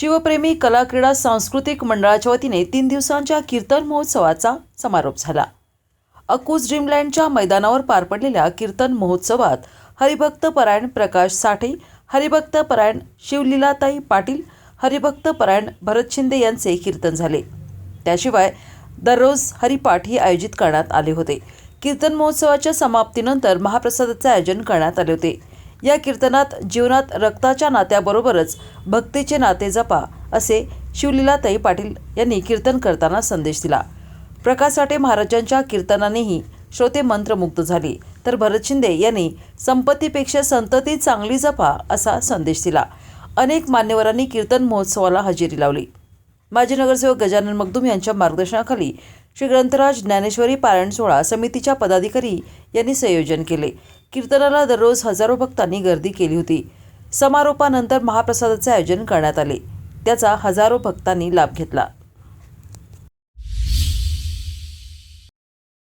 शिवप्रेमी कला क्रीडा सांस्कृतिक मंडळाच्या वतीने तीन दिवसांच्या कीर्तन महोत्सवाचा समारोप झाला. अकूज ड्रीमलँडच्या मैदानावर पार पडलेल्या कीर्तन महोत्सवात हरिभक्त परायण प्रकाश साठे हरिभक्त परायण शिवलीलाताई पाटील हरिभक्त परायण भरत शिंदे यांचे कीर्तन झाले. त्याशिवाय दररोज हरिपाठही आयोजित करण्यात आले होते. कीर्तन महोत्सवाच्या समाप्तीनंतर महाप्रसादाचे आयोजन करण्यात आले होते. या कीर्तनात जीवनात रक्ताच्या नात्याबरोबरच भक्तीचे नाते जपा असे शिवलीलाताई पाटील यांनी कीर्तन करताना संदेश दिला. प्रकाश साठे महाराजांच्या कीर्तनानेही श्रोते मंत्रमुग्ध झाले. तर भरत शिंदे यांनी संपत्तीपेक्षा संतती चांगली जपा असा संदेश दिला. अनेक मान्यवरांनी कीर्तन महोत्सवाला हजेरी लावली. माजी नगरसेवक गजानन मगदूम यांच्या मार्गदर्शनाखाली श्री ग्रंथराज ज्ञानेश्वरी पारायण सोहळा समितीच्या पदाधिकारी यांनी संयोजन केले. कीर्तनाला दररोज हजारो भक्तांनी गर्दी केली होती. समारोपानंतर महाप्रसादाचे आयोजन करण्यात आले. त्याचा हजारो भक्तांनी लाभ घेतला.